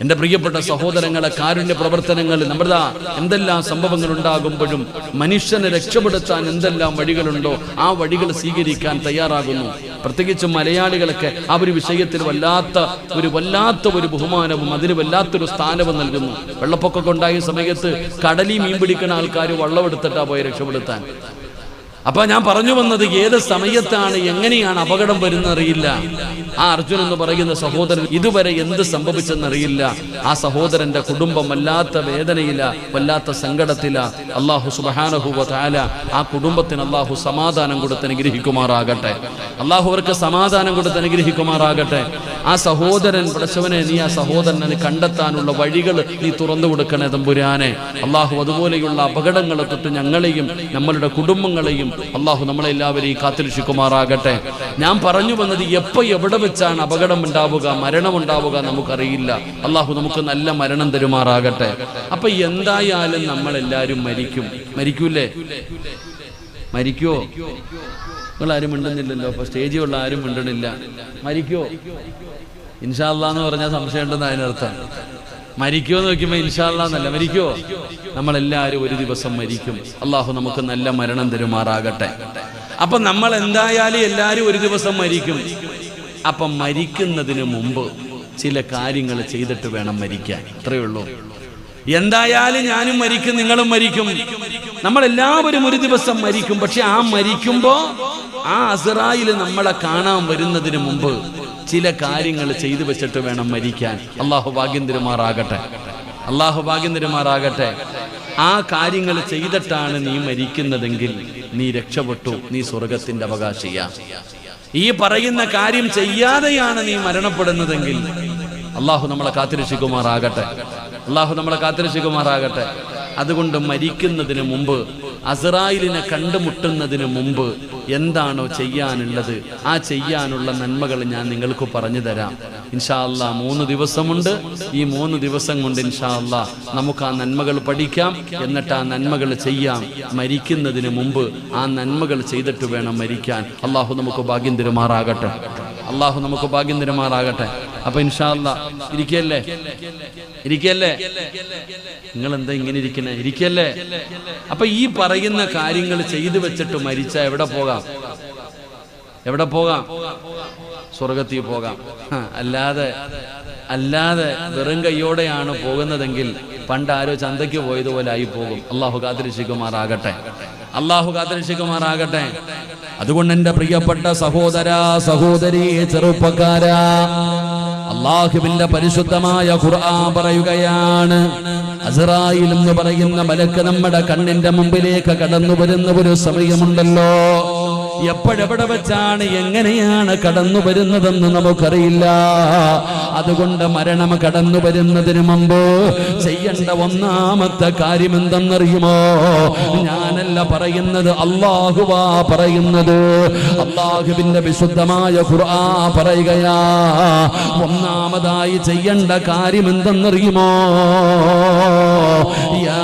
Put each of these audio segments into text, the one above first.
എന്റെ പ്രിയപ്പെട്ട സഹോദരങ്ങളെ കാരുണ്യ പ്രവർത്തനങ്ങൾ നമ്മുടെ എന്തെല്ലാം സംഭവങ്ങൾ ഉണ്ടാകുമ്പോഴും മനുഷ്യനെ രക്ഷപ്പെടുത്താൻ എന്തെല്ലാം വഴികളുണ്ടോ ആ വഴികൾ സ്വീകരിക്കാൻ തയ്യാറാകുന്നു. പ്രത്യേകിച്ചും മലയാളികളൊക്കെ ആ ഒരു വിഷയത്തിൽ വല്ലാത്ത ഒരു വല്ലാത്ത ഒരു ബഹുമാനവും അതിന് വല്ലാത്തൊരു സ്ഥാനവും നൽകുന്നു. വെള്ളപ്പൊക്കമൊക്കെ ഉണ്ടായ സമയത്ത് കടലിൽ മീൻ പിടിക്കുന്ന ആൾക്കാർ വള്ളമെടുത്തിട്ടാ പോയി രക്ഷപ്പെടുത്താൻ. അപ്പൊ ഞാൻ പറഞ്ഞു വന്നത് ഏത് സമയത്താണ് എങ്ങനെയാണ് അപകടം വരുന്ന അറിയില്ല ആ അർജുൻ എന്ന് പറയുന്ന സഹോദരൻ ഇതുവരെ എന്ത് സംഭവിച്ചെന്നറിയില്ല. ആ സഹോദരന്റെ കുടുംബം വല്ലാത്ത വേദനയില വല്ലാത്ത സങ്കടത്തില. അള്ളാഹു സുബാനഹുവ താല ആ കുടുംബത്തിന് അള്ളാഹു സമാധാനം കൊടുത്ത് അനുഗ്രഹിക്കുമാറാകട്ടെ. അള്ളാഹു അവർക്ക് സമാധാനം കൊടുത്ത് അനുഗ്രഹിക്കുമാറാകട്ടെ. ആ സഹോദരൻ പ്രശവനെ നീ ആ സഹോദരനെ കണ്ടെത്താനുള്ള വഴികൾ നീ തുറന്നു കൊടുക്കണേ തമ്പുരാനെ. അള്ളാഹു അതുപോലെയുള്ള അപകടങ്ങളെ തൊട്ട് ഞങ്ങളെയും നമ്മളുടെ കുടുംബങ്ങളെയും അള്ളാഹു നമ്മളെ നമ്മളെല്ലാവരെയും കാത്തിരക്ഷിക്കുമാറാകട്ടെ. ഞാൻ പറഞ്ഞു വന്നത് എപ്പോ എവിടെ വെച്ചാണ് അപകടം ഉണ്ടാവുക മരണം ഉണ്ടാവുക നമുക്കറിയില്ല. അള്ളാഹു നമുക്ക് നല്ല മരണം തരുമാറാകട്ടെ. അപ്പൊ എന്തായാലും നമ്മൾ എല്ലാവരും മരിക്കും. മരിക്കൂലേ? മരിക്കോ? നിങ്ങൾ ആരും മിണ്ടുന്നില്ലല്ലോ. അപ്പൊ സ്റ്റേജിലുള്ള ആരും മിണ്ടണില്ല. മരിക്കോ? ഇൻഷാല്ലാന്ന് പറഞ്ഞാൽ സംശയം ഉണ്ടെന്ന് അതിനർത്ഥം. മരിക്കുമോ എന്ന് നോക്കുമ്പോ ഇൻഷാല്ല എന്നല്ല. മരിക്കുവോ? നമ്മളെല്ലാവരും ഒരു ദിവസം മരിക്കും. അള്ളാഹു നമുക്ക് നല്ല മരണം തരുമാറാകട്ടെ. അപ്പൊ നമ്മൾ എന്തായാലും എല്ലാവരും ഒരു ദിവസം മരിക്കും. അപ്പം മരിക്കുന്നതിന് മുമ്പ് ചില കാര്യങ്ങൾ ചെയ്തിട്ട് വേണം മരിക്കാൻ. ഇത്രയേ ഉള്ളൂ. എന്തായാലും ഞാനും മരിക്കും നിങ്ങളും മരിക്കും. നമ്മളെല്ലാവരും ഒരു ദിവസം മരിക്കും. പക്ഷെ ആ മരിക്കുമ്പോൾ ആ അസറായിൽ നമ്മളെ കാണാൻ വരുന്നതിന് മുമ്പ് ചില കാര്യങ്ങൾ ചെയ്തു വെച്ചിട്ട് വേണം മരിക്കാൻ. അള്ളാഹു ഭാഗ്യം തരുമാറാകട്ടെ അള്ളാഹു ഭാഗ്യം തരുമാറാകട്ടെ ആ കാര്യങ്ങൾ ചെയ്തിട്ടാണ് നീ മരിക്കുന്നതെങ്കിൽ നീ രക്ഷപ്പെട്ടു നീ സ്വർഗത്തിന്റെ അവകാശിയ ഈ പറയുന്ന കാര്യം ചെയ്യാതെയാണ് നീ മരണപ്പെടുന്നതെങ്കിൽ അള്ളാഹു നമ്മളെ കാത്തിരക്ഷിക്കുമാറാകട്ടെ. അള്ളാഹു നമ്മളെ കാത്തിരക്ഷിക്കുമാറാകട്ടെ. അതുകൊണ്ട് മരിക്കുന്നതിന് മുമ്പ് അസറായിലിനെ കണ്ടുമുട്ടുന്നതിന് മുമ്പ് എന്താണോ ചെയ്യാനുള്ളത് ആ ചെയ്യാനുള്ള നന്മകൾ ഞാൻ നിങ്ങൾക്ക് പറഞ്ഞു തരാം. ഇൻഷാല്ല മൂന്ന് ദിവസമുണ്ട്. ഈ മൂന്ന് ദിവസം കൊണ്ട് ഇൻഷാല്ല നമുക്ക് ആ നന്മകൾ പഠിക്കാം. എന്നിട്ട് ആ നന്മകൾ ചെയ്യാം. മരിക്കുന്നതിന് മുമ്പ് ആ നന്മകൾ ചെയ്തിട്ട് വേണം മരിക്കാൻ. അള്ളാഹു നമുക്ക് ഭാഗ്യം തിരുമാറാകട്ടെ. അള്ളാഹു നമുക്ക് ഭാഗ്യം തരുമാറാകട്ടെ. അപ്പൊ ഇൻഷാല്ല ഇരിക്കല്ലേ ഇരിക്കല്ലേ നിങ്ങൾ എന്താ ഇങ്ങനെ ഇരിക്കണേ? ഇരിക്കല്ലേ അപ്പൊ ഈ പറയുന്ന കാര്യങ്ങൾ ചെയ്തു വെച്ചിട്ട് മരിച്ച എവിടെ പോകാം? എവിടെ പോകാം? സ്വർഗത്തിൽ പോകാം. അല്ലാതെ അല്ലാതെ വെറും കയ്യോടെയാണ് പോകുന്നതെങ്കിൽ പണ്ട് ആരോ ചന്തയ്ക്ക് പോയതുപോലെ ആയി പോകും അള്ളാഹു കാത്തിരക്ഷിക്കുമാറാകട്ടെ. അള്ളാഹു കാത്തിരക്ഷിക്കുമാറാകട്ടെ. അതുകൊണ്ട് എന്റെ പ്രിയപ്പെട്ട സഹോദര സഹോദരി ചെറുപ്പക്കാരാ അള്ളാഹുവിന്റെ പരിശുദ്ധമായ ഖുർആൻ പറയുകയാണ്. അസറായിൽ എന്ന് പറയുന്ന മലക്ക് നമ്മുടെ കണ്ണിന്റെ മുമ്പിലേക്ക് കടന്നു വരുന്ന ഒരു സമയമുണ്ടല്ലോ. എപ്പോഴെവിടെ വെച്ചാണ് എങ്ങനെയാണ് കടന്നു വരുന്നതെന്ന് നമുക്കറിയില്ല. അതുകൊണ്ട് മരണം കടന്നു വരുന്നതിന് മുമ്പ് ചെയ്യേണ്ട ഒന്നാമത്തെ കാര്യം എന്തെന്നറിയുമോ ഞാനല്ല പറയുന്നത് അള്ളാഹുവാ പറയുന്നത്. അള്ളാഹുവിന്റെ വിശുദ്ധമായ ഖുർആ പറയുകയാ ഒന്നാമതായി ചെയ്യേണ്ട കാര്യം എന്തെന്നറിയുമോ യാ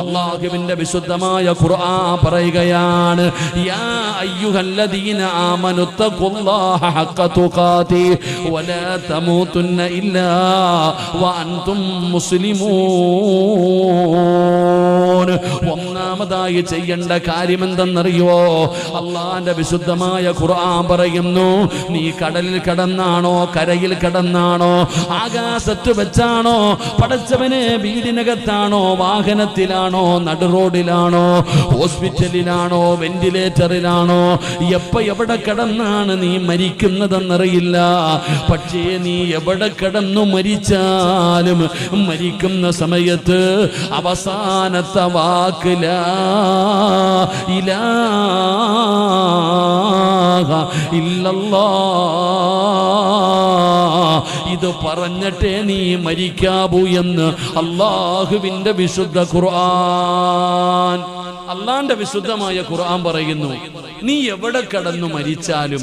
അള്ളാഹുവിന്റെ വിശുദ്ധമായ ഖുർആൻ പറയുകയാണ് യാ അയ്യുഹല്ലദീന ആമനു തഖുല്ലാഹ ഹഖ തുഖാതി വലാ തമൂതുന്ന ഇല്ലാ വഅൻതും മുസ്ലിമൂൻ. ഒന്നാമതായി ചെയ്യേണ്ട കാര്യം എന്തെന്നറിയോ അള്ളാന്റെ വിശുദ്ധമായ ഖുർആൻ പറയുന്നു നീ കടലിൽ കടന്നാണോ കരയിൽ കടന്നാണോ ആകാശത്ത് വെച്ചാണോ പടച്ചവനെ വീടിനകത്താണോ വാഹനത്തിലാണോ നടു റോഡിലാണോ ഹോസ്പിറ്റലിലാണോ വെന്റിലേറ്ററിലാണോ എപ്പ എവിടെ കടന്നാണ് നീ മരിക്കുന്നതെന്നറിയില്ല. പക്ഷേ നീ എവിടെ കടന്നു മരിച്ചാലും മരിക്കുന്ന സമയത്ത് അവസാനത്തെ വാക്കില ഇലാഹ ഇല്ലല്ലാ ഇത് പറഞ്ഞിട്ടേ നീ മരിക്കാവൂ എന്ന് അള്ളാഹുവിന്റെ വിശുദ്ധ ഖുർആൻ. അള്ളാന്റെ വിശുദ്ധമായ ഖുർആൻ പറയുന്നു നീ എവിടെ കടന്നു മരിച്ചാലും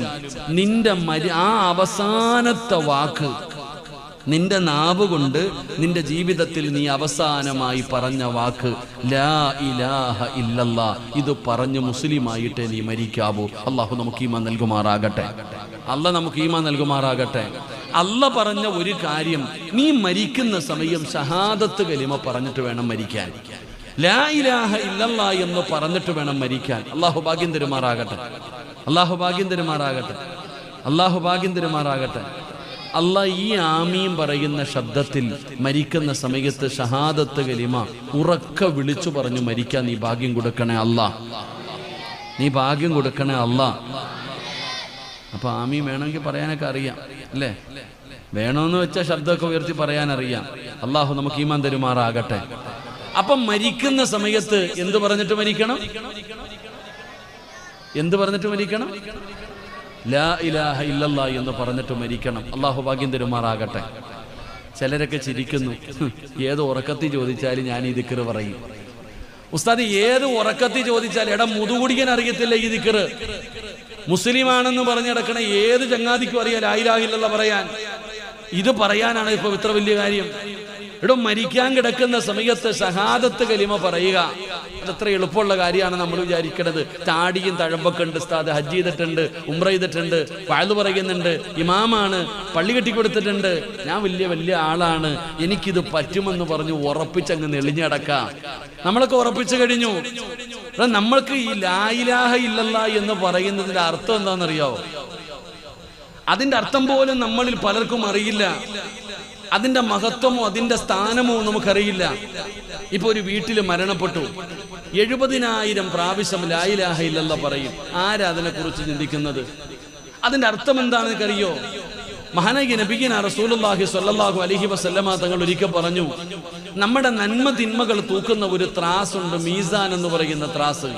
നിന്റെ മരി ആ അവസാനത്തെ വാക്ക് നിന്റെ നാവ് കൊണ്ട് നിന്റെ ജീവിതത്തിൽ നീ അവസാനമായി പറഞ്ഞ വാക്ക് ലാ ഇലാഹ ഇല്ലല്ല ഇത് പറഞ്ഞ് മുസ്ലിമായിട്ട് നീ മരിക്കാവൂ. അള്ളാഹു നമുക്ക് ഈമാ നൽകുമാറാകട്ടെ. അല്ല നമുക്ക് ഈമാ നൽകുമാറാകട്ടെ. അല്ല പറഞ്ഞ ഒരു കാര്യം നീ മരിക്കുന്ന സമയം ഷഹാദത്ത് കലിമ പറഞ്ഞിട്ട് വേണം മരിക്കാൻ. ലാ ഇലാഹ ഇല്ലല്ല എന്ന് പറഞ്ഞിട്ട് വേണം മരിക്കാൻ. അള്ളാഹു ഭാഗ്യം തരുമാറാകട്ടെ. അള്ളാഹു ഭാഗ്യം തരുമാറാകട്ടെ. അള്ളാഹു ഭാഗ്യം തരുമാറാകട്ടെ. അല്ല ഈ ആമീം പറയുന്ന ശബ്ദത്തിൽ മരിക്കുന്ന സമയത്ത് ഷഹാദത്ത് കലിമ ഉറക്ക വിളിച്ചു പറഞ്ഞു മരിക്കാൻ നീ ഭാഗ്യം കൊടുക്കണേ അല്ല നീ ഭാഗ്യം കൊടുക്കണേ അല്ല അപ്പൊ ആമീം വേണമെങ്കിൽ പറയാനൊക്കെ അറിയാം അല്ലേ? വേണമെന്ന് വെച്ച ശബ്ദമൊക്കെ ഉയർത്തി പറയാനറിയാം. അള്ളാഹു നമുക്ക് ഈമാൻ തരുമാറാകട്ടെ. അപ്പം മരിക്കുന്ന സമയത്ത് എന്ത് പറഞ്ഞിട്ട് മരിക്കണം? എന്ത് പറഞ്ഞിട്ട് മരിക്കണം? ലാ ഇലാഹ ഇല്ലല്ലാ എന്ന് പറഞ്ഞിട്ട് മരിക്കണം. അള്ളാഹു ഭാഗ്യം തരുമാറാകട്ടെ. ചിലരൊക്കെ ചിരിക്കുന്നു. ഏത് ഉറക്കത്തിൽ ചോദിച്ചാലും ഞാൻ ഈ ദിക്കറ് പറയും. ഉസ്താദ് ഏത് ഉറക്കത്തിൽ ചോദിച്ചാൽ എടാ മുതുകുടിക്കാൻ അറിയത്തില്ല ഈ ദിക്കറ്. മുസ്ലിമാണെന്ന് പറഞ്ഞു കിടക്കണ ഏത് ചങ്ങാതിക്കും അറിയാം ലായിലാഹില്ല പറയാൻ. ഇത് പറയാനാണ് ഇപ്പൊ ഇത്ര വലിയ കാര്യം. ഇവിടെ മരിക്കാൻ കിടക്കുന്ന സമയത്ത് ഷഹാദത്ത് കലിമ പറയുക. അതത്ര എളുപ്പമുള്ള കാര്യമാണ് നമ്മൾ വിചാരിക്കുന്നത് താടിയും തഴമ്പൊക്കെ ഉണ്ട് ഉസ്താദ്. ഹജ്ജ് ചെയ്തിട്ടുണ്ട് ഉംറ ചെയ്തിട്ടുണ്ട്. വാഴ്ന്നു പറയുന്നുണ്ട്. ഇമാമാണ് പള്ളി കെട്ടി കൊടുത്തിട്ടുണ്ട് ഞാൻ വലിയ വലിയ ആളാണ്. എനിക്കിത് പറ്റുമെന്ന് പറഞ്ഞ് ഉറപ്പിച്ചങ്ങ് നെളിഞ്ഞടക്കാം. നമ്മളൊക്കെ ഉറപ്പിച്ചു കഴിഞ്ഞു. നമ്മൾക്ക് ഈ ലായിലാഹ ഇല്ലല്ല എന്ന് പറയുന്നതിന്റെ അർത്ഥം എന്താണെന്നറിയോ അതിന്റെ അർത്ഥം പോലും നമ്മളിൽ പലർക്കും അറിയില്ല. അതിന്റെ മഹത്വമോ അതിന്റെ സ്ഥാനമോ നമുക്കറിയില്ല. ഇപ്പൊ ഒരു വീട്ടിൽ മരണപ്പെട്ടു. എഴുപതിനായിരം പ്രാവശ്യം ലായിലാഹ ഇല്ലല്ല പറയും. ആരാ അതിനെ കുറിച്ച് ചിന്തിക്കുന്നത്? അതിന്റെ അർത്ഥം എന്താണെന്ന് അറിയോ മഹനഗി നബിഗിന റസൂലുള്ളാഹി സ്വല്ലല്ലാഹു അലൈഹി വസല്ലമ തങ്ങൾ ഒരിക്കൽ പറഞ്ഞു നമ്മുടെ നന്മ തിന്മകൾ തൂക്കുന്ന ഒരു ത്രാസ് ഉണ്ട് മീസാൻ എന്ന് പറയുന്ന ത്രാസ്.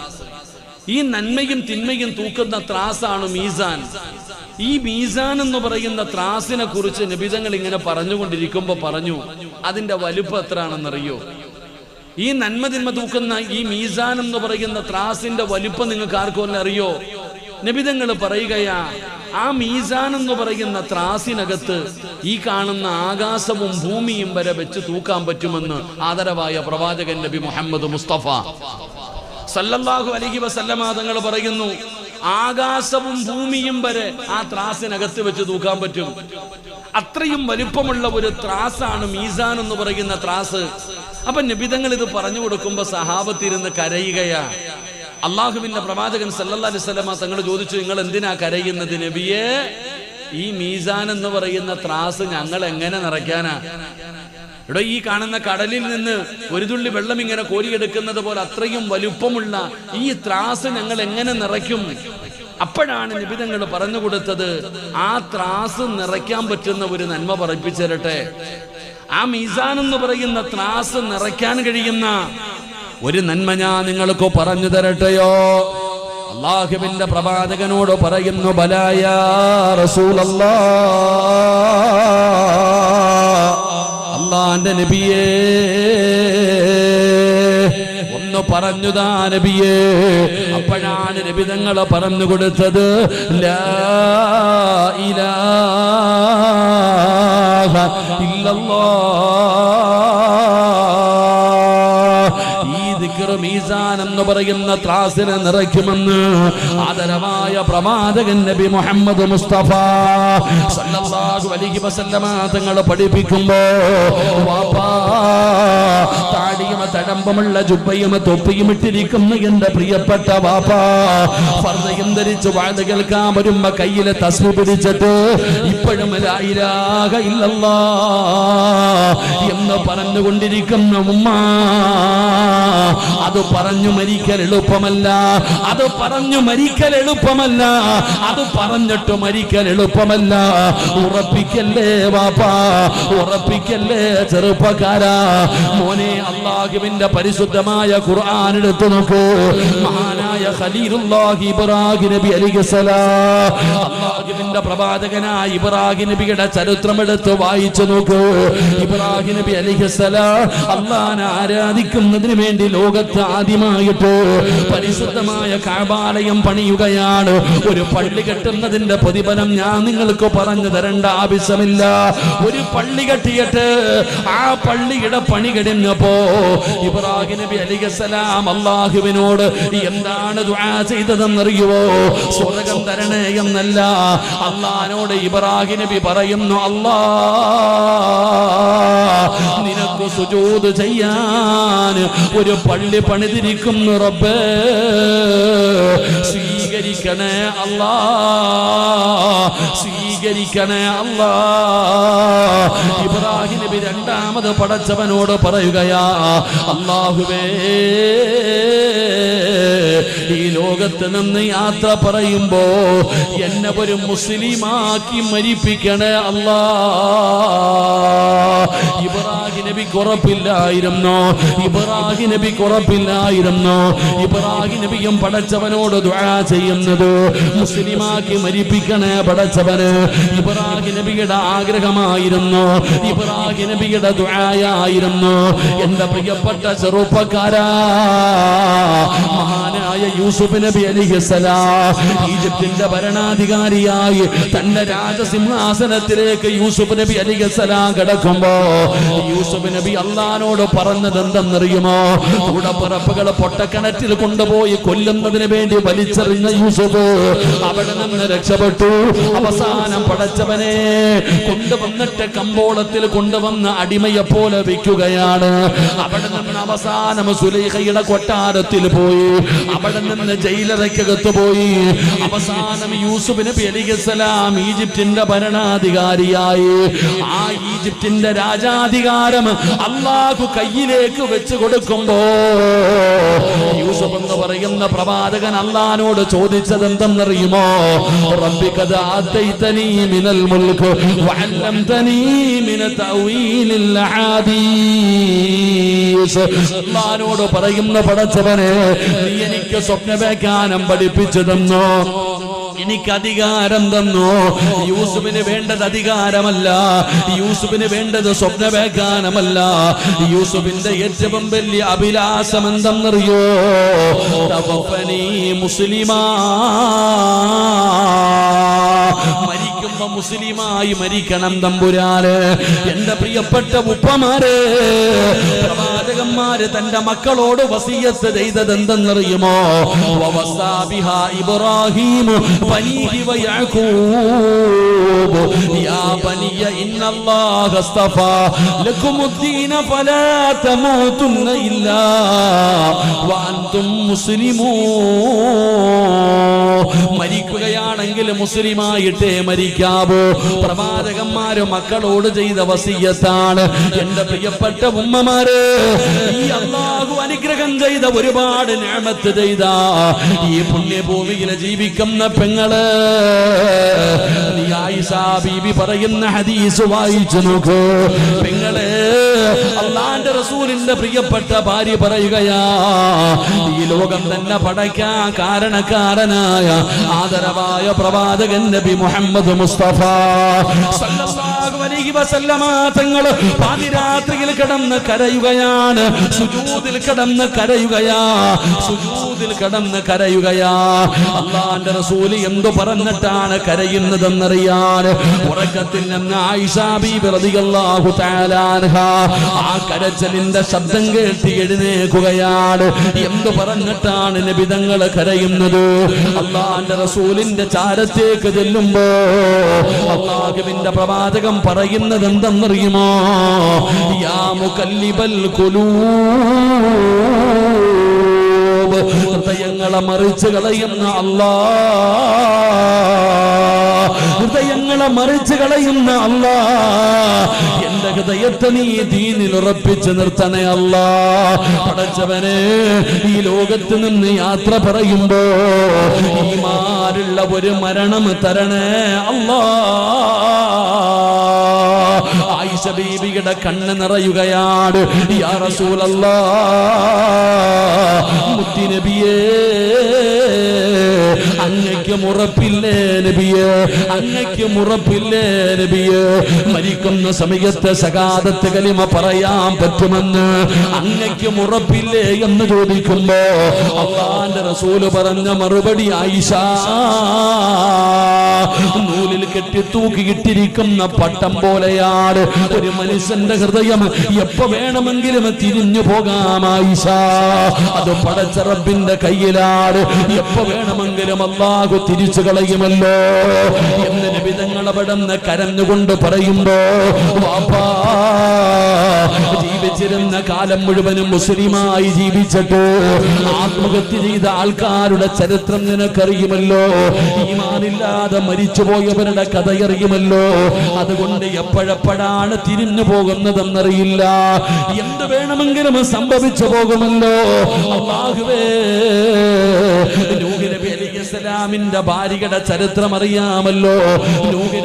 ഈ നന്മയും തിന്മയും തൂക്കുന്ന ത്രാസാണ് മീസാൻ. ഈ മീസാൻ എന്ന് പറയുന്ന ത്രാസിനെ കുറിച്ച് നിബിതങ്ങൾ ഇങ്ങനെ പറഞ്ഞുകൊണ്ടിരിക്കുമ്പോ പറഞ്ഞു അതിന്റെ വലുപ്പം എത്രയാണെന്നറിയോ? ഈ നന്മ തിന്മ തൂക്കുന്ന ഈ മീസാൻ എന്ന് പറയുന്ന ത്രാസിന്റെ വലുപ്പം നിങ്ങൾക്ക് ആർക്കും അറിയോ? നിബിതങ്ങൾ പറയുകയാ ആ മീസാൻ എന്ന് പറയുന്ന ത്രാസിനകത്ത് ഈ കാണുന്ന ആകാശവും ഭൂമിയും വരെ വെച്ച് തൂക്കാൻ പറ്റുമെന്ന് ആദരവായ പ്രവാചകൻ നബി മുഹമ്മദ് മുസ്തഫ. സല്ലല്ലാഹു അലൈഹി വസല്ലമ തങ്ങൾ പറയുന്നു ആകാശവും ഭൂമിയും വരെ ആ ത്രാസിനകത്ത് വെച്ച് തൂക്കാൻ പറ്റും. അത്രയും വലുപ്പമുള്ള ഒരു ത്രാസാണ് മീസാൻ എന്ന് പറയുന്ന ത്രാസ്. അപ്പൊ നിബിതങ്ങൾ ഇത് പറഞ്ഞു കൊടുക്കുമ്പോ സഹാബത്തിരുന്ന് കരയുകയാ. അള്ളാഹുവിന്റെ പ്രവാചകൻ സല്ലല്ലാഹു അലൈഹി വസല്ലം തങ്ങൾ ചോദിച്ചു നിങ്ങൾ എന്തിനാ കരയുന്നത് നബിയെ? ഈ മീസാൻ എന്ന് പറയുന്ന ത്രാസ് ഞങ്ങൾ എങ്ങനെ നിറയ്ക്കാനാ? ഇവിടെ ഈ കാണുന്ന കടലിൽ നിന്ന് ഒരു തുള്ളി വെള്ളം ഇങ്ങനെ കോരിയെടുക്കുന്നത് പോലെ അത്രയും വലുപ്പമുള്ള ഈ ത്രാസ് ഞങ്ങൾ എങ്ങനെ നിറയ്ക്കും? അപ്പോഴാണ് നിബിതങ്ങൾ പറഞ്ഞു കൊടുത്തത് ആ ത്രാസ് നിറയ്ക്കാൻ പറ്റുന്ന ഒരു നന്മ പറയിപ്പിച്ചിരട്ടെ. ആ മീസാൻ എന്ന് പറയുന്ന ത്രാസ് നിറയ്ക്കാൻ കഴിയുന്ന ഒരു നന്മ ഞാൻ നിങ്ങൾക്ക് പറഞ്ഞു തരട്ടെയോ? അള്ളാഹുവിന്റെ പ്രവാചകനോട് പറയുന്നു ബലായ റസൂലല്ലാ. അള്ളാന്റെ നബിയേ. ഒന്ന് പറഞ്ഞുതാ നബിയേ. അപ്പോഴാണ് നബി തങ്ങളെ പറഞ്ഞു കൊടുത്തത് ലാ ഇലാഹ മീസാൻ എന്ന് പറയുന്ന ത്രാസിനെ നിറയ്ക്കുമെന്ന് ആദരവായ പ്രവാചകൻ നബി മുഹമ്മദ് മുസ്തഫ സല്ലല്ലാഹു അലൈഹി വസല്ലമ തങ്ങൾ പഠിപ്പിക്കുമ്പോ വാപ്പാ താടിയും തടമ്പമുള്ള ജുബയും തൊപ്പിയും ഇട്ടിരിക്കുന്ന എന്റെ പ്രിയപ്പെട്ട വാപ്പാ. ഫർദയും ധരിച്ച് വാഴ കേൾക്കാൻ വരുമ്പോ കയ്യിലെ തസ്മി പിടിച്ചിട്ട് ഇപ്പോഴും ലായിരാക ഇല്ലല്ലാ എന്ന് പറഞ്ഞുകൊണ്ടിരിക്കുന്ന ഉമ്മ. അത് പറഞ്ഞു മരിക്കൽ എളുപ്പമല്ല. അത് പറഞ്ഞു മരിക്കൽ എളുപ്പമല്ല. അത് പറഞ്ഞിട്ട് മരിക്കൽ എളുപ്പമല്ല. ഉറപ്പിക്കല്ലേ വാപ്പാ ഉറപ്പിക്കല്ലേ ചെറുപ്പക്കാരാ. മോനെ അള്ളാഹുവിന്റെ പരിശുദ്ധമായ ഖുർആൻ എടുത്തു നോക്കൂ. മഹാനായ ഖലീലുല്ലാഹി ഇബ്രാഹിം നബി അലിഖസലാം അള്ളാഹുവിന്റെ പ്രവാചകനായ ഇബ്രാഹിം നബിയുടെ ചരിത്രം എടുത്ത് വായിച്ചു നോക്കൂ. ഇബ്രാഹിം നബി അലിഖസലാം അള്ളാഹനെ ആരാധിക്കുന്നതിന് വേണ്ടി ലോകത്ത് ലോകത്ത് ആദ്യമായിട്ട് പരിശുദ്ധമായ കാബാലയം പണിയുകയാണ്. ഒരു പള്ളി കെട്ടുന്നതിന്റെ പ്രതിഫലം ഞാൻ നിങ്ങൾക്ക് പറഞ്ഞു തരേണ്ട ആവശ്യമില്ല. ഒരു പള്ളി കെട്ടിയിട്ട് ആ പള്ളിയുടെ പണി കഴിഞ്ഞപ്പോ ഇബ്രാഹിം നബി അലിഗസലാം അള്ളാഹുവിനോട് എന്താണ് ചെയ്തതെന്നറിയുവോ? സ്വർഗം തരണേ എന്നല്ല. അള്ളഹാനോട് ഇബ്രാഹിം നബി പറയുന്നു അല്ലാ നിനക്ക് സുജൂത് ചെയ്യാൻ ഒരു പള്ളി പണിതിരിക്കുന്നു റബ്ബേ. സ്വീകരിക്കണേ അല്ലാ. സ്വീകരിക്കണേ അല്ല. ഇബ്രാഹിം നബി രണ്ടാമത് പടച്ചവനോട് പറയുകയാ അള്ളാഹുവേ ഈ ലോകത്ത് നിന്ന് യാത്ര പറയുമ്പോ എന്നെ ഒരു മുസ്ലിമാക്കി മരിപ്പിക്കണേ അല്ലാ. ഇബ്രാഹിം നബി കുറപ്പില്ലായിരുന്നു? ഇബ്രാഹിം നബി കുറപ്പില്ലായിരുന്നു? ഇബ്രാഹിം നബിയും പടച്ചവനോട് ദുആ ചെയ്യുന്നത് മുസ്ലിമാക്കി മരിപ്പിക്കണേ പടച്ചവന്. ഇബ്രാഹിം നബിയുടെ ആഗ്രഹമായിരുന്നു. ഇബ്രാഹിം നബിയുടെ ദുആയായിരുന്നു. എന്റെ പ്രിയപ്പെട്ട ചെറുപ്പക്കാരാ മഹാനായ യൂസുഫ് നബി അലിഹിസലാം ഈജിപ്തിന്റെ ഭരണാധികാരിയായി തന്റെ രാജസിംഹാസനത്തിലേക്ക് യൂസുഫ് നബി അലിഹിസലാം കിടക്കുമ്പോ യൂസുഫ് നബി അള്ളഹാനോട് പറഞ്ഞത് എന്തെന്നറിയുമോ? കൂടപ്പിറപ്പുകൾ പൊട്ടക്കിണറ്റിൽ കൊണ്ടുപോയി കൊല്ലുന്നതിന് വേണ്ടി വലിച്ചെറിഞ്ഞ യൂസുഫ് അവിടെ നിന്ന് രക്ഷപ്പെട്ടു. അവസാനം പടച്ചവനെ കൊണ്ടുവന്നിട്ട് കമ്പോളത്തിൽ കൊണ്ടുവന്ന് അടിമയെ പോലെ വെക്കുകയാണ്. അവിടെ നിന്ന് അവസാനം സുലൈഹയുടെ കൊട്ടാരത്തിൽ പോയി. അവിടെ നിന്ന് ജയിലറയ്ക്കകത്ത് പോയി. അവസാനം യൂസുഫ് നബി അലിഖലാം ഈജിപ്തിന്റെ ഭരണാധികാരിയായി. ആ ഈജിപ്തിന്റെ രാജാധികാരം അള്ളാഹു കയ്യിലേക്ക് വെച്ചു കൊടുക്കുമ്പോ യൂസുഫ് പറയുന്ന പ്രവാചകൻ അള്ളഹാനോട് ചോദിച്ചത് എന്തെന്നറിയുമോ റബ്ബിക്കത് മിനൽ വഅല്ലംതനീ അള്ളഹാനോട് പറയുന്ന പടച്ചവനെ നീ എനിക്ക് സ്വപ്നവ്യാഖ്യാനം പഠിപ്പിച്ചു തന്നോ എനിക്ക് അധികാരം തന്നു. യൂസുഫിന് വേണ്ടത് അധികാരമല്ല. യൂസുഫിന് വേണ്ടത് സ്വപ്നവ്യാഖ്യാനമല്ല യൂസുഫിന്റെ ഏറ്റവും വലിയ അഭിലാഷം എന്തെന്നറിയോ? മുസ്ലിമാ. മരിക്കുമ്പോ മുസ്ലിമായി മരിക്കണം തമ്പുരാന്. എന്റെ പ്രിയപ്പെട്ട ഉപ്പമാര് പ്രവാചകന്മാര് തന്റെ മക്കളോട് വസീയത്ത് ചെയ്തത് എന്തെന്നറിയുമോ ഇബ്രാഹിം മരിക്കുകയാണെങ്കിൽ മുസ്ലിമായിട്ടേ മരിക്കാവൂ പ്രവാചകന്മാര് മക്കളോട് ചെയ്ത വസീയത്താണ്. എന്റെ പ്രിയപ്പെട്ട ഉമ്മമാര് ഈ അള്ളാഹു അനുഗ്രഹം ചെയ്ത ഒരുപാട് ഞാമത്ത് ചെയ്ത. ഈ പുണ്യഭൂമിയിലെ ജീവിക്കുന്ന പെങ്ങൾ ബീബി പറയുന്ന ഹദീസ് വായിച്ചു നോക്കൂ. പെങ്ങൾ അള്ളാന്റെ റസൂലിന്റെ പ്രിയപ്പെട്ട ഭാര്യ പറയുകയാ ഈ ലോകം തന്നെ പടയ്ക്കാൻ കാരണക്കാരനായ ആദരവായ പ്രവാചകൻ നബി മുഹമ്മദ് മുസ്തഫ. തങ്ങൾ പാതിരാത്രിയിൽ കിടന്ന് കരയുകയാണ്. സുജൂദിൽ കിടന്ന് കരയുകയാ. സുജൂദിൽ കിടന്ന് കരയുകയാ. അള്ളാന്റെ റസൂൽ എന്തു പറഞ്ഞിട്ടാണ് കരയുന്നതെന്നറിയാൻ ഉറക്കത്തിൽ നിന്ന് ആയിഷാ ബീബി റളിയല്ലാഹു തആല അൻഹ ആ കരച്ചലിന്റെ ശബ്ദം കേട്ടി എഴുന്നേക്കുകയാണ് എന്തു പറഞ്ഞിട്ടാണ് നബിതങ്ങൾ കരയുന്നത്? അള്ളാന്റെ റസൂലിന്റെ ചാരത്തേക്ക് ചെല്ലുമ്പോ അള്ളാഹുവിന്റെ പ്രവാചകം പറയുന്നത് എന്തെന്നറിയുമോ യാമു കല്ലിബൽ കൊലൂ ഹൃദയങ്ങളെ മറിച്ച് കളയുന്ന അല്ലാ ഹൃദയങ്ങളെ മറിച്ച് കളയുന്ന അല്ലാ എന്റെ ഹൃദയത്തെ നീ ദീനിൽ ഉറപ്പിച്ച് നിർത്തണേ അല്ലാ പടച്ചവനെ ഈ ലോകത്ത് നിന്ന് യാത്ര പറയുമ്പോ ഈ മാറുള്ള ഒരു മരണം തരണേ അല്ലാ ആയിഷ ആയിഷ ബീബിയുടെ കണ്ണ് നിറയുകയാണ്. യാ റസൂലല്ലാ മുത്തിനബിയേ അങ്ങയ്ക്ക് മുറപ്പില്ലേ നബിയേ അങ്ങയ്ക്ക് മുറപ്പില്ലേ നബിയേ. മരിക്കുന്ന സമയത്ത് സകാദത്ത് കലിമ പറയാൻ പറ്റുമെന്ന് അങ്ങയ്ക്ക് മുറപ്പില്ലേ എന്ന് ചോദിക്കുമ്പോ അള്ളാന്റെ റസൂൽ പറഞ്ഞ മറുപടി ആയിഷ നൂലിൽ കെട്ടി തൂക്കിയിട്ടിരിക്കുന്ന പട്ടം പോലെയാണ്. ഒരു മനുഷ്യന്റെ ഹൃദയം എപ്പോ വേണമെങ്കിലും തിരിഞ്ഞു പോകാം ആയിഷ. അത് പടച്ചറബിന്റെ കയ്യിലാണ്. എപ്പോ വേണമെങ്കിലും അള്ളാഹു തിരിച്ചു കളയുമല്ലോ എന്ന് അവിടെ നിന്ന് കരഞ്ഞുകൊണ്ട് പറയുമ്പോ ജീവിച്ചിരുന്ന കാലം മുഴുവനും മുസ്ലിമായി ജീവിച്ചിട്ട് ആത്മഹത്യ ചെയ്ത ആൾക്കാരുടെ ചരിത്രം നിനക്കറിയുമല്ലോ? ഈമാനില്ലാതെ മരിച്ചുപോയവരുടെ കഥയറിയുമല്ലോ? അതുകൊണ്ട് എപ്പോഴെപ്പോഴാണ് തിരിഞ്ഞു പോകുന്നതെന്നറിയില്ല. എന്ത് വേണമെങ്കിലും സംഭവിച്ചു പോകുമല്ലോ. അള്ളാഹുവേ ഭാര്യയുടെ ചരിത്രം അറിയാമല്ലോ.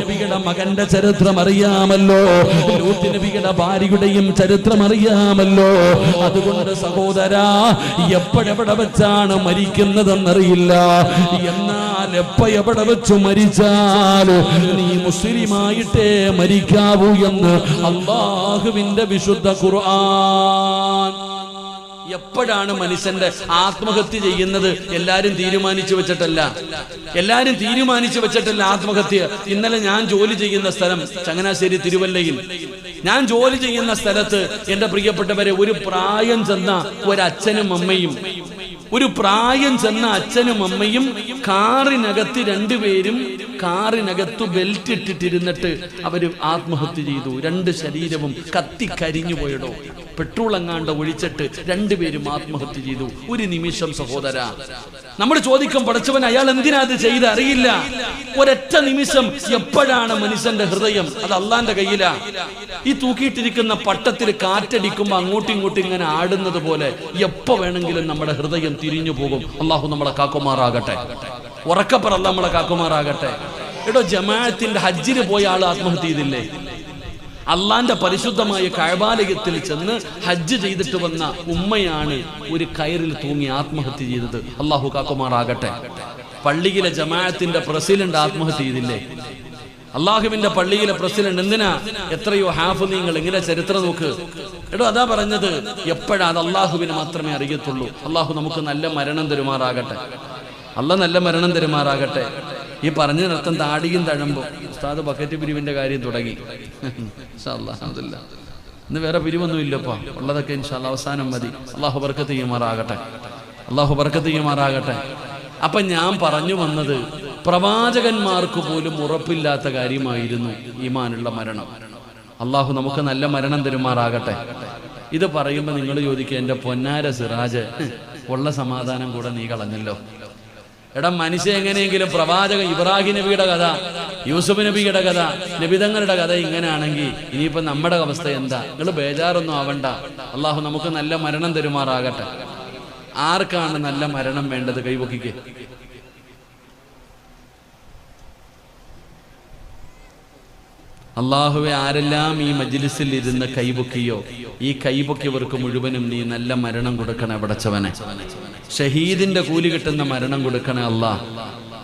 നബിയുടെ മകന്റെ ചരിത്രം അറിയാമല്ലോ. നബിയുടെ ഭാര്യയുടെയും ചരിത്രം അറിയാമല്ലോ. അതുകൊണ്ട് സഹോദര എപ്പോഴെവിടെ വെച്ചാണ് മരിക്കുന്നതെന്നറിയില്ല. എന്നാൽ എപ്പോ എവിടെ വെച്ച് മരിച്ചാലും നീ മുസ്ലിമായിട്ടേ മരിക്കാവൂ എന്ന് അള്ളാഹുവിന്റെ വിശുദ്ധ ഖുർആൻ. എപ്പോഴാണ് മനുഷ്യന്റെ ആത്മഹത്യ ചെയ്യുന്നത്? എല്ലാരും തീരുമാനിച്ചു വെച്ചിട്ടല്ല. എല്ലാരും തീരുമാനിച്ചു വെച്ചിട്ടല്ല ആത്മഹത്യ. ഇന്നലെ ഞാൻ ജോലി ചെയ്യുന്ന സ്ഥലം ചങ്ങനാശ്ശേരി തിരുവല്ലയിൽ. ഞാൻ ജോലി ചെയ്യുന്ന സ്ഥലത്ത് എന്റെ പ്രിയപ്പെട്ടവരെ ഒരു പ്രായം ചെന്ന ഒരച്ഛനും അമ്മയും ഒരു പ്രായം ചെന്ന അച്ഛനും അമ്മയും കാറിനകത്ത് രണ്ടുപേരും കാറിനകത്ത് ബെൽറ്റ് ഇട്ടിട്ടിരുന്നിട്ട് അവർ ആത്മഹത്യ ചെയ്തു. രണ്ട് ശരീരവും കത്തി കരിഞ്ഞു പോയടോ പെട്രോൾ എങ്ങാണ്ട് ഒഴിച്ചിട്ട് രണ്ടുപേരും ആത്മഹത്യ ചെയ്തു. ഒരു നിമിഷം സഹോദര നമ്മൾ ചോദിക്കും പഠിച്ചവൻ അയാൾ എന്തിനാ അത് ചെയ്ത് അറിയില്ല. ഒരൊറ്റ നിമിഷം എപ്പോഴാണ് മനുഷ്യന്റെ ഹൃദയം? അത് അള്ളാന്റെ കയ്യിലാ. ഈ തൂക്കിയിട്ടിരിക്കുന്ന പട്ടത്തിൽ കാറ്റടിക്കുമ്പോ അങ്ങോട്ടും ഇങ്ങോട്ടും ഇങ്ങനെ ആടുന്നത് പോലെ എപ്പോ വേണമെങ്കിലും നമ്മുടെ ഹൃദയം തിരിഞ്ഞു പോകും. അള്ളാഹു നമ്മളെ കാക്കുമാറാകട്ടെ. ഉറക്കപ്പറല്ല നമ്മളെ കാക്കുമാറാകട്ടെ. എടോ ജമാഅത്തിന്റെ ഹജ്ജിന് പോയ ആൾ ആത്മഹത്യ ചെയ്തില്ലേ? അള്ളാന്റെ പരിശുദ്ധമായ കഴബാലയത്തിൽ ചെന്ന് ഹജ്ജ് ചെയ്തിട്ട് വന്ന ഉമ്മയാണ് ഒരു കയറിൽ തൂങ്ങി ആത്മഹത്യ ചെയ്തത്. അള്ളാഹു കാക്കുമാറാകട്ടെ. പള്ളിയിലെ ജമാഅത്തിന്റെ പ്രസിഡന്റ് ആത്മഹത്യ ചെയ്തില്ലേ? അള്ളാഹുവിന്റെ പള്ളിയിലെ പ്രസിഡന്റ് എന്തിനാ? എത്രയോ ഹാഫ് നിങ്ങൾ ഇങ്ങനെ ചരിത്രം നോക്ക്. എടോ അതാ പറഞ്ഞത്. എപ്പോഴാ അത് അള്ളാഹുവിന് മാത്രമേ അറിയത്തുള്ളൂ? അള്ളാഹു നമുക്ക് നല്ല മരണം തരുമാറാകട്ടെ. അല്ല നല്ല മരണം തരുമാറാകട്ടെ. ഈ പറഞ്ഞ നൃത്തം താടിയും തഴമ്പും. ഉസ്താദ് ബക്കറ്റ് പിരിവിന്റെ കാര്യം തുടങ്ങി. ഇൻഷാ അല്ലാ, അൽഹംദുലില്ലാ. ഇന്ന് വേറെ പിരിവൊന്നും ഇല്ലപ്പാ. ഉള്ളതൊക്കെ ഇൻഷാല്ല അവസാനം മതി. അള്ളാഹു ബർക്കത്ത് ചെയ്യുമാറാകട്ടെ. അള്ളാഹു ബർക്കത്ത് ചെയ്യുമാറാകട്ടെ. അപ്പൊ ഞാൻ പറഞ്ഞു വന്നത് പ്രവാചകന്മാർക്ക് പോലും ഉറപ്പില്ലാത്ത കാര്യമായിരുന്നു ഈമാനുള്ള മരണം. അള്ളാഹു നമുക്ക് നല്ല മരണം തരുമാറാകട്ടെ. ഇത് പറയുമ്പോൾ നിങ്ങൾ ചോദിക്കുക എന്റെ പൊന്നാര സിറാജ് ഉള്ള സമാധാനം കൂടെ നീ കളഞ്ഞല്ലോ. എടാ മനുഷ്യ എങ്ങനെയെങ്കിലും പ്രവാചക ഇബ്രാഹിം നബിയുടെ കഥ യൂസുഫ് നബിയുടെ കഥ നബിതങ്ങളുടെ കഥ ഇങ്ങനെയാണെങ്കിൽ ഇനിയിപ്പോ നമ്മുടെ അവസ്ഥ എന്താ? നിങ്ങൾ ബേജാറൊന്നും ആവണ്ട. അള്ളാഹു നമുക്ക് നല്ല മരണം തരുമാറാകട്ടെ. ആർക്കാണ് നല്ല മരണം വേണ്ടത്? കൈപൊക്കിക്ക് അള്ളാഹുവെ ആരെല്ലാം ഈ മജ്ലിസിൽ ഇരുന്ന് കൈപൊക്കിയോ ഈ കൈപൊക്കിയവർക്ക് മുഴുവനും നീ നല്ല മരണം കൊടുക്കണേ പടച്ചവനെ. ഷഹീദിന്റെ കൂലി കിട്ടുന്ന മരണം കൊടുക്കണേ അള്ളാഹ്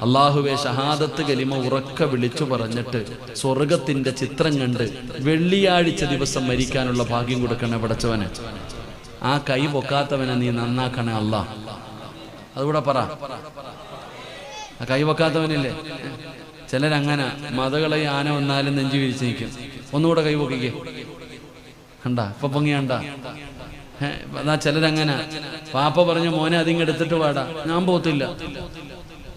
അള്ളാഹുവെ ഷഹാദത്ത് കലിമ ഉറക്ക വിളിച്ചു പറഞ്ഞിട്ട് സ്വർഗത്തിന്റെ ചിത്രം കണ്ട് വെള്ളിയാഴ്ച ദിവസം മരിക്കാനുള്ള ഭാഗ്യം കൊടുക്കണേ പടച്ചവനെ. ആ കൈ പൊക്കാത്തവനെ നീ നന്നാക്കണേ അള്ളാഹ് അതുകൂടെ പറ. ആ കൈ വെക്കാത്തവനില്ലേ ചിലരങ്ങനെ മതകളെ ആന വന്നാലും നെഞ്ചു വിരിച്ച് നിൽക്കും. ഒന്നുകൂടെ കൈപൊക്കിക്കേ കണ്ട? ഇപ്പൊ പൊങ്ങിയണ്ട എന്നാ ചിലരങ്ങനെ പാപ്പ പറഞ്ഞു മോനെ അതിങ്ങ് എടുത്തിട്ട് പാടാ ഞാൻ പോത്തില്ല.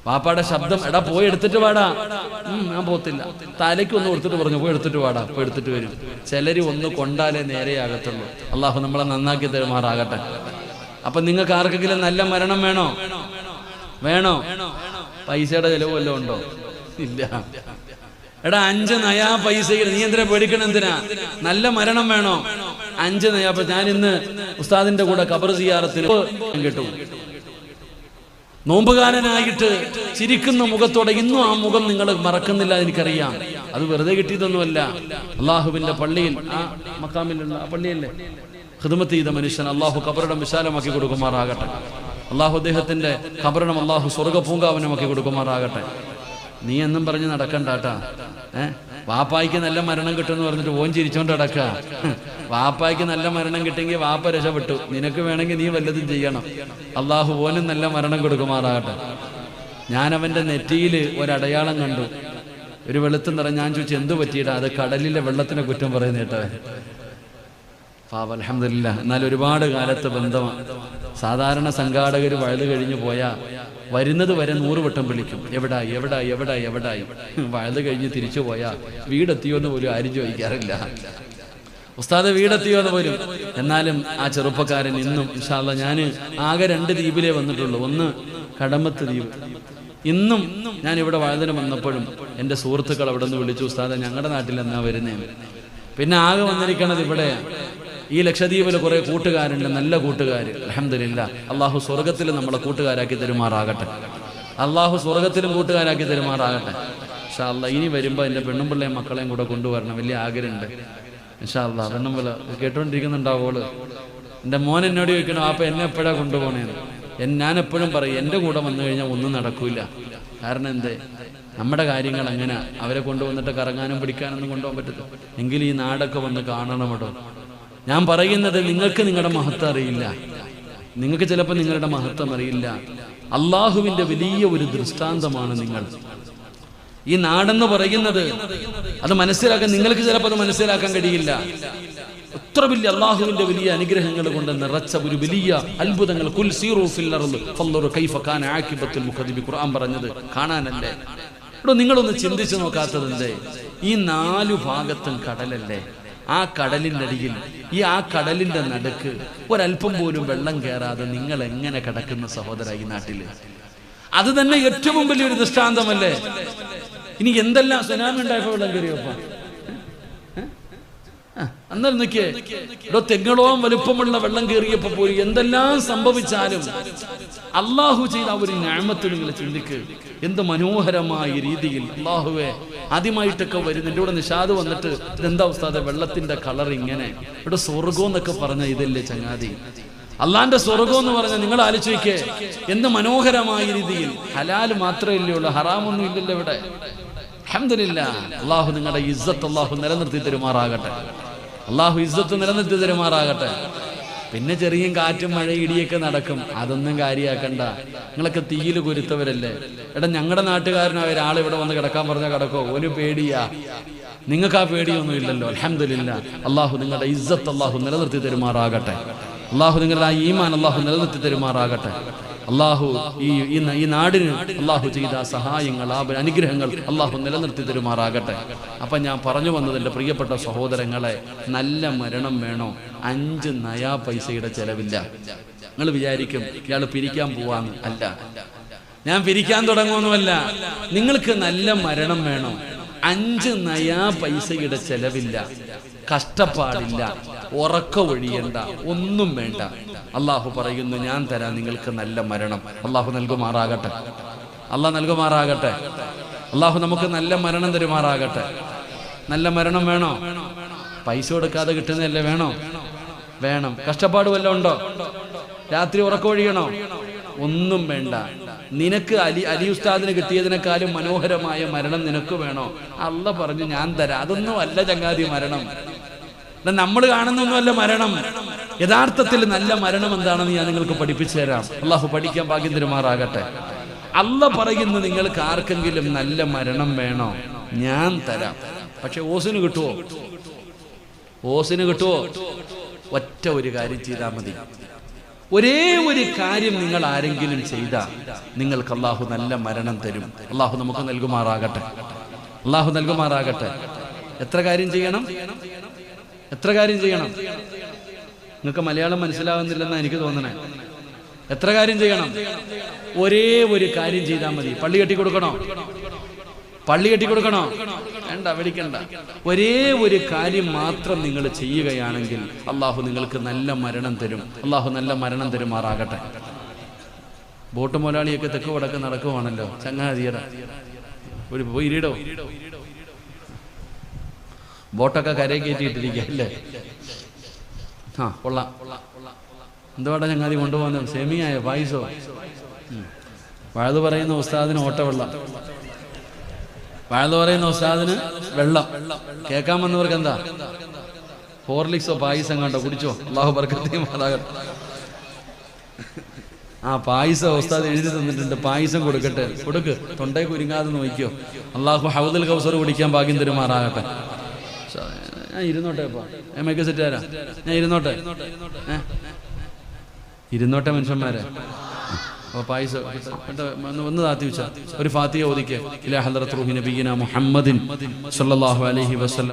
പാപ്പയുടെ ശബ്ദം എടാ പോയി എടുത്തിട്ട് പാടാ ഞാൻ പോത്തില്ല. തലയ്ക്ക് ഒന്ന് കൊടുത്തിട്ട് പറഞ്ഞു പോയി എടുത്തിട്ട് പാടാ പോയി എടുത്തിട്ട് വരും. ചിലര് ഒന്ന് കൊണ്ടാലേ നേരെയാകത്തുള്ളൂ അള്ളാഹു നമ്മളെ നന്നാക്കി തരുമാറാകട്ടെ. അപ്പൊ നിങ്ങൾക്ക് ആർക്കെങ്കിലും നല്ല മരണം വേണോ? വേണോ? പൈസയുടെ ചെലവ് വല്ലതും ഉണ്ടോ? ഇല്ല. എടാ അഞ്ച് നയാ പൈസയിൽ നീ എന്തിനാ പേടിക്കണം എന്തിനാ? നല്ല മരണം വേണോ? അഞ്ച് നയാ ഞാൻ ഇന്ന് ഉസ്താദിന്റെ കൂടെ കബർ സിയാറത്തിന് കിട്ടും. നോമ്പുകാരനായിട്ട് ചിരിക്കുന്ന മുഖത്തോടെ ഇന്നും ആ മുഖം നിങ്ങൾ മറക്കുന്നില്ല എനിക്കറിയാം. അത് വെറുതെ കിട്ടിയതൊന്നുമല്ല. അള്ളാഹുവിന്റെ പള്ളിയിൽ ആ മക്കാമിലുള്ള ആ പള്ളിയല്ലേ? ഹിദമത്ത് ചെയ്ത മനുഷ്യൻ അള്ളാഹു കബറിടം വിശാലമാക്കി കൊടുക്കുമാറാകട്ടെ. അള്ളാഹു അദ്ദേഹത്തിന്റെ കബറിടം അള്ളാഹു സ്വർഗ പൂങ്കാവനമാക്കി കൊടുക്കുമാറാകട്ടെ. നീ എന്നും പറഞ്ഞ് നടക്കണ്ട കേട്ടാ ഏ? വാപ്പായ്ക്ക് നല്ല മരണം കിട്ടുമെന്ന് പറഞ്ഞിട്ട് ഓൻ ചിരിച്ചോണ്ട് നടക്ക. വാപ്പായ്ക്ക് നല്ല മരണം കിട്ടിയെങ്കിൽ വാപ്പ രക്ഷപ്പെട്ടു. നിനക്ക് വേണമെങ്കിൽ നീ വല്ലതും ചെയ്യണം. അള്ളാഹു ഓനും നല്ല മരണം കൊടുക്കുമാറാകട്ടെ. ഞാൻ അവന്റെ നെറ്റിയിൽ ഒരടയാളം കണ്ടു. ഒരു വെളുത്തും നിറഞ്ഞ ഞാൻ ചോദിച്ചു എന്തു പറ്റിയിട്ടാ അത് കടലിലെ വെള്ളത്തിനെ കുറ്റം പറയുന്ന കേട്ടവൻ പാപ അലഹമില്ല എന്നാൽ ഒരുപാട് കാലത്ത് ബന്ധമാണ് സാധാരണ സംഘാടകർ വഴുത് കഴിഞ്ഞു പോയാ വരുന്നത് വരെ നൂറ് വട്ടം വിളിക്കും. എവിടായി എവിടായി എവിടായി എവിടായി? വയത് കഴിഞ്ഞ് തിരിച്ചു പോയാ വീടെത്തിയോ എന്ന് പോലും ആരും ചോദിക്കാറില്ല. ഉസ്താദ് വീടെത്തിയോ എന്ന് പോലും. എന്നാലും ആ ചെറുപ്പക്കാരൻ ഇന്നും ഇൻഷാല്ല ഞാൻ ആകെ രണ്ട് ദ്വീപിലേ വന്നിട്ടുള്ളൂ. ഒന്ന് കടമത്ത് ദ്വീപ്. ഇന്നും ഞാൻ ഇവിടെ വഴുതന വന്നപ്പോഴും എന്റെ സുഹൃത്തുക്കൾ അവിടെ നിന്ന് വിളിച്ചു ഉസ്താദ് ഞങ്ങളുടെ നാട്ടിൽ എന്നാ വരുന്നേ? പിന്നെ ആകെ വന്നിരിക്കണത് ഇവിടെ ഈ ലക്ഷദ്വീപിൽ കുറെ കൂട്ടുകാരുണ്ട് നല്ല കൂട്ടുകാർ അലഹമില്ല അള്ളാഹു സ്വർഗത്തിൽ നമ്മളെ കൂട്ടുകാരാക്കി തരുമാറാകട്ടെ. അള്ളാഹു സ്വർഗത്തിലും കൂട്ടുകാരാക്കി തരുമാറാകട്ടെ. പക്ഷേ അല്ല ഇനി വരുമ്പോൾ എന്റെ പെണ്ണും പിള്ളയും മക്കളെയും കൂടെ കൊണ്ടുവരണം. വലിയ ആഗ്രഹമുണ്ട്. ഇൻഷാ അള്ളാ പെണ്ണും പിള്ള കേട്ടുകൊണ്ടിരിക്കുന്നുണ്ടാവോൾ എന്റെ മോൻ എന്നോട് ചോദിക്കണം അപ്പം എന്നെ എപ്പോഴാണ് കൊണ്ടുപോകണേന്ന് എൻ- ഞാൻ എപ്പോഴും പറയും എന്റെ കൂടെ വന്നു കഴിഞ്ഞാൽ ഒന്നും നടക്കൂല. കാരണം എന്തേ? നമ്മുടെ കാര്യങ്ങൾ അങ്ങനെ അവരെ കൊണ്ടുവന്നിട്ട് കറങ്ങാനും പിടിക്കാനൊന്നും കൊണ്ടുപോകാൻ പറ്റത്തില്ല. എങ്കിൽ ഈ നാടൊക്കെ വന്ന് കാണണം കേട്ടോ. ഞാൻ പറയുന്നത് നിങ്ങൾക്ക് നിങ്ങളുടെ മഹത്വം അറിയില്ല. നിങ്ങൾക്ക് ചിലപ്പോൾ നിങ്ങളുടെ മഹത്വം അറിയില്ല. അള്ളാഹുവിന്റെ വലിയ ഒരു ദൃഷ്ടാന്തമാണ് നിങ്ങൾ. ഈ നാടെന്ന് പറയുന്നത് അത് മനസ്സിലാക്കാൻ നിങ്ങൾക്ക് ചിലപ്പോൾ അത് മനസ്സിലാക്കാൻ കഴിയില്ല. എത്ര വലിയ അള്ളാഹുവിന്റെ വലിയ അനുഗ്രഹങ്ങൾ കൊണ്ട് നിറച്ച ഒരു വലിയ അത്ഭുതങ്ങൾ. കുൽ ഖുർആൻ പറഞ്ഞത് കാണാനല്ലേ? നിങ്ങളൊന്ന് ചിന്തിച്ചു നോക്കാത്തതല്ലേ ഈ നാലു ഭാഗത്തും കടലല്ലേ? ആ കടലിനടിയിൽ ഈ ആ കടലിന്റെ നടുക്ക് ഒരല്പം പോലും വെള്ളം കയറാതെ നിങ്ങൾ എങ്ങനെ കിടക്കുന്ന സഹോദര ഈ നാട്ടിൽ? അത് തന്നെ ഏറ്റവും വലിയൊരു ദൃഷ്ടാന്തമല്ലേ? ഇനി എന്തെല്ലാം സുനാമി ഉണ്ടായപ്പോ വെള്ളം കയറിയപ്പോ അന്നേരം നിൽക്കേ ഇവിടെ തെങ്ങളോളം വലുപ്പമുള്ള വെള്ളം കയറിയപ്പോ പോയി എന്തെല്ലാം സംഭവിച്ചാലും അള്ളാഹു ചെയ്ത ആ ഒരു ഞാമത്ത് നിങ്ങൾ ചിന്തിക്ക്. എന്ത് മനോഹരമായ രീതിയിൽ അള്ളാഹുവെ ആദ്യമായിട്ടൊക്കെ വരുന്നു എന്റെ കൂടെ നിഷാദ് വന്നിട്ട് ഇതെന്താ ഉസ്താദെ വെള്ളത്തിന്റെ കളർ ഇങ്ങനെ? ഇവിടെ സ്വർഗം എന്നൊക്കെ പറഞ്ഞ ഇതല്ലേ ചങ്ങാതി? അള്ളാന്റെ സ്വർഗം എന്ന് പറഞ്ഞാൽ നിങ്ങൾ ആലോചിക്കേ. എന്ത് മനോഹരമായ രീതിയിൽ. ഹലാൽ മാത്രമേ ഉള്ളൂ ഹറാമൊന്നും ഇല്ലല്ലോ ഇവിടെ. അഹമ്മദില്ല അള്ളാഹു നിങ്ങളുടെ ഇസ്സത്ത് അള്ളാഹു നിലനിർത്തി തരുമാറാകട്ടെ. അള്ളാഹു ഇസ്സത്ത് നിലനിർത്തി തരുമാറാകട്ടെ. പിന്നെ ചെറിയ കാറ്റും മഴ ഇടിയൊക്കെ നടക്കും. അതൊന്നും കാര്യമാക്കണ്ട നിങ്ങളൊക്കെ തീയിൽ കുരുത്തവരല്ലേ? എടാ ഞങ്ങളുടെ നാട്ടുകാരനായ ഒരാൾ ഇവിടെ വന്ന് കിടക്കാൻ പറഞ്ഞാൽ കിടക്കോ? ഒരു പേടിയാ. നിങ്ങൾക്ക് ആ പേടിയൊന്നും ഇല്ലല്ലോ. അലഹമില്ല അള്ളാഹു നിങ്ങളുടെ ഇസ്സത്ത് അള്ളാഹു നിലനിർത്തി തരുമാറാകട്ടെ. അള്ളാഹു നിങ്ങളുടെ ആ ഈമാൻ അള്ളാഹു നിലനിർത്തി തരുമാറാകട്ടെ. അള്ളാഹു ഈ ഈ നാടിന് അള്ളാഹു ചെയ്ത സഹായങ്ങൾ ആ അനുഗ്രഹങ്ങൾ അള്ളാഹു നിലനിർത്തി തരുമാറാകട്ടെ. അപ്പൊ ഞാൻ പറഞ്ഞു വന്നത് എന്റെ പ്രിയപ്പെട്ട സഹോദരങ്ങളെ നല്ല മരണം വേണോ? അഞ്ച് നയാ പൈസയുടെ ചെലവില്ല. നിങ്ങൾ വിചാരിക്കും ഇയാൾ പിരിക്കാൻ പോവാന്ന്. അല്ല. ഞാൻ പിരിക്കാൻ തുടങ്ങുമെന്നുമല്ല നിങ്ങൾക്ക് നല്ല മരണം വേണോ? അഞ്ച് നയാ പൈസയുടെ ചെലവില്ല. കഷ്ടപ്പാടില്ല. ഉറക്ക ഒഴിയണ്ട ഒന്നും വേണ്ട. അള്ളാഹു പറയുന്നു ഞാൻ തരാം നിങ്ങൾക്ക് നല്ല മരണം. അള്ളാഹു നൽകുമാറാകട്ടെ. അള്ളാഹ് നൽകുമാറാകട്ടെ. അള്ളാഹു നമുക്ക് നല്ല മരണം തരുമാറാകട്ടെ. നല്ല മരണം വേണോ? പൈസ കൊടുക്കാതെ കിട്ടുന്നതല്ലേ വേണോ? വേണം. കഷ്ടപ്പാട് വല്ലതും ഉണ്ടോ? രാത്രി ഉറക്കമൊഴിയണോ? ഒന്നും വേണ്ട. നിനക്ക് അലി അലി ഉസ്താദിന് കിട്ടിയതിനേക്കാളും മനോഹരമായ മരണം നിനക്ക് വേണോ? അല്ല പറഞ്ഞു ഞാൻ തരാം. അതൊന്നും അല്ല ചങ്ങാതി മരണം. നമ്മൾ കാണുന്നൊന്നുമല്ല മരണം. യഥാർത്ഥത്തിൽ നല്ല മരണം എന്താണെന്ന് ഞാൻ നിങ്ങൾക്ക് പഠിപ്പിച്ചു തരാം. അള്ളാഹു പഠിക്കാൻ ഭാഗ്യം തരുമാറാകട്ടെ. അല്ല പറയുന്നു നിങ്ങൾക്ക് ആർക്കെങ്കിലും നല്ല മരണം വേണോ? ഞാൻ തരാം. പക്ഷെ ഓസിന് കിട്ടുമോ ഓസിന് കിട്ടുമോ ഒറ്റ ഒരു കാര്യം ചെയ്താൽ മതി. ഒരേ ഒരു കാര്യം നിങ്ങൾ ആരെങ്കിലും ചെയ്താൽ നിങ്ങൾക്ക് അള്ളാഹു നല്ല മരണം തരും. അള്ളാഹു നമുക്ക് നൽകുമാറാകട്ടെ. അള്ളാഹു നൽകുമാറാകട്ടെ. എത്ര കാര്യം ചെയ്യണം? എത്ര കാര്യം ചെയ്യണം? നിങ്ങൾക്ക് മലയാളം മനസ്സിലാവുന്നില്ലെന്നാണ് എനിക്ക് തോന്നണേ. എത്ര കാര്യം ചെയ്യണം? ഒരേ ഒരു കാര്യം ചെയ്താൽ മതി. പള്ളി കെട്ടി കൊടുക്കണോ പള്ളി കെട്ടി കൊടുക്കണോ വേണ്ട വിളിക്കണ്ട ഒരേ ഒരു കാര്യം മാത്രം നിങ്ങൾ ചെയ്യുകയാണെങ്കിൽ അള്ളാഹു നിങ്ങൾക്ക് നല്ല മരണം തരും. അള്ളാഹു നല്ല മരണം തരുമാറാകട്ടെ. ബോട്ട് മുതലാളിയൊക്കെ തെക്ക് വടക്ക് നടക്കുവാണല്ലോ. ചങ്ങാതിയുടെ ഒരു ഇരിടോ? ബോട്ടൊക്കെ കരയെ കയറ്റിയിട്ടിരിക്കുക അല്ലേ ആ കൊള്ളാം. എന്തുവാടാ ചങ്ങാതി കൊണ്ടുപോകുന്നത്? സെമിയായോ പായസോ. വഴുത് പറയുന്ന ഉസ്താദിന് ഓട്ടവെള്ളം. വഴുത് പറയുന്ന ഉസ്താദിന് വെള്ളം. കേൾക്കാൻ വന്നവർക്ക് എന്താ? ഹോർലിക്സോ പായസം കണ്ടോ? കുടിച്ചോ? അള്ളാഹു ബർക്കത്തെയും അതാകട്ടെ ആ പായസം ഉസ്താദ് എഴുതി തന്നിട്ടുണ്ട്. പായസം കൊടുക്കട്ടെ. കൊടുക്ക്. തൊണ്ടേ കുരുങ്ങാതെ നോക്കിയോ അള്ളാഹു ഹൗദൽ കൗസർ കുടിക്കാൻ ഭാഗ്യം തരുമാറാകട്ടെ. ഞാൻ ഇരുന്നോട്ടെ ഇപ്പൊ. മേക്ക് സെറ്റ് തരാം. ഞാൻ ഇരുന്നോട്ടെ. ഇരുന്നോട്ടെ മനുഷ്യന്മാരെ. അപ്പൊ പായസ. ഒന്ന് താത്തി വെച്ച. ഒരു ഫാത്തിയ ഓദിക്ക് ഇലാ ഹദ്റത്ത് റൂഹി നബിയിന മുഹമ്മദിൻ സല്ലല്ലാഹു അലൈഹി വസല്ലം.